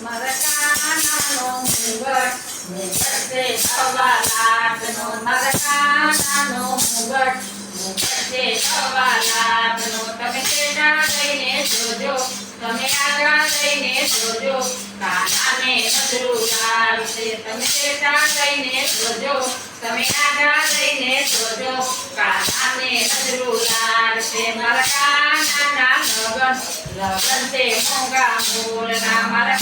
મારા કાનાનો મુગટ મુગટ સવા લાખનો મારા મુગટ મુગટ તમે તેડા લઈને જોજો તમે આગળ લઈને જોજો કાનાને નજરું લાગશે તમે તેડા લઈને જોજો લગન લગન તે મોંઘા મૂળના મારા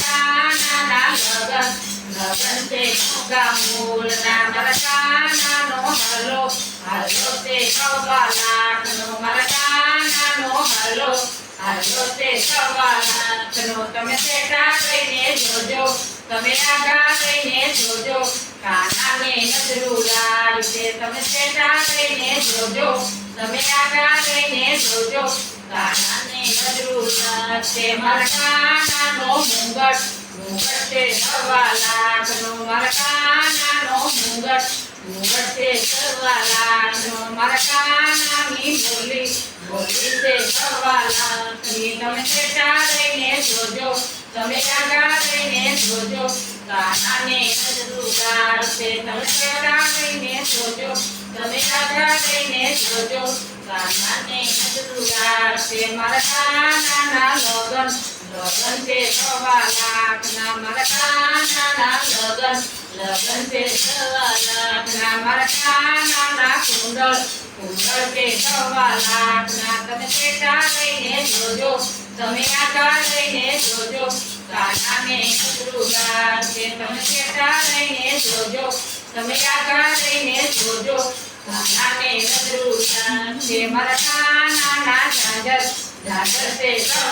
લગન લગન તે મૂળના મારા કાનાનો હલો હલો તે સવા લાખનો મારા કાનાનો હલો હલો તે સવા લાખનો તમે તેટા કહીને જોજો તમે આગા કહીને જોજો કાનાને નજરું લાગશે તમે તેટા કહીને જોજો તમે આગા કહીને જોજો કાનાને નજરું લાગશે મારા કાનાનો મુંગટ મુંગટ તે સવા લાખનો મારા કાનાનો મુંગટ મુંગટ તે સવા લાખનો મારા કાનાની બોલી બોલી તે સવા લાખની તમે તેટા લઈને જોજો, તમે આગા લઈને જોજો, કાનાને નજરું લાગશે તમે જોજો, તમે આગા લઈને જોજો से मरकाना ना लोगन लोगन पे सवा लाख ना मरकाना ना लोगन लोगन पे सवा लाख ना मरकाना ना कुंडल कुंडल पे सवा लाख ना तमे पेटा लईने जोजो तमे आकार लईने जोजो काना में कुरुगार से तमे पेटा लईने जोजो तमे आकार लईने जोजो काना में नदरुगार से मरकाना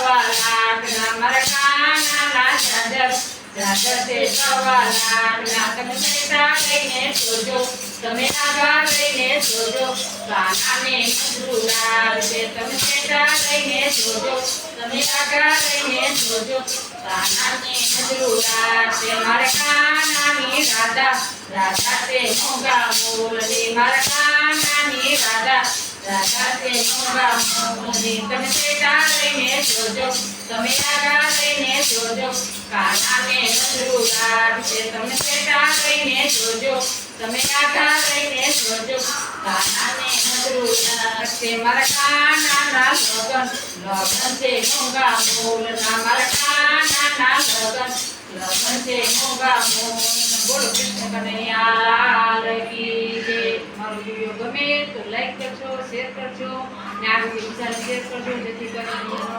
લાખના મારા કાનાના ઝાંઝર ઝાંઝર તે સવા લાખના તમે તેટા લઈને જોજો તમે આગળ લઈને જોજો કાનાને નજરું લાગશે તમે તેટા લઈને જોજો તમે આગળ લઈને જોજો કાનાને નજરું લાગશે મારે કાનાની રાધા રાધા તે મોંઘા મૂળની મારા કાનાની રાધા રાધા તે મોંઘા મૂળની તમે તેટા લઈને જોજો તમે આગળ લઈને જોજો કાનાને નજરું લાગશે તમે તેટા લઈને જોજો તમે આગળ લઈને જોજો કાનાને નજરું લાગશે મારા કાનાના લગન લગન તે મોંઘા મૂળના મારા કાનાના લગન લગન તે મોંઘા મૂળના બોલો કૃષ્ણ કનૈયા લાલ કી જય મારો વિડીયો ગમે તો લાઈક કરજો શેર કરજો અને આ વીડિયો બીજાને શેર કરજો જેથી કરીને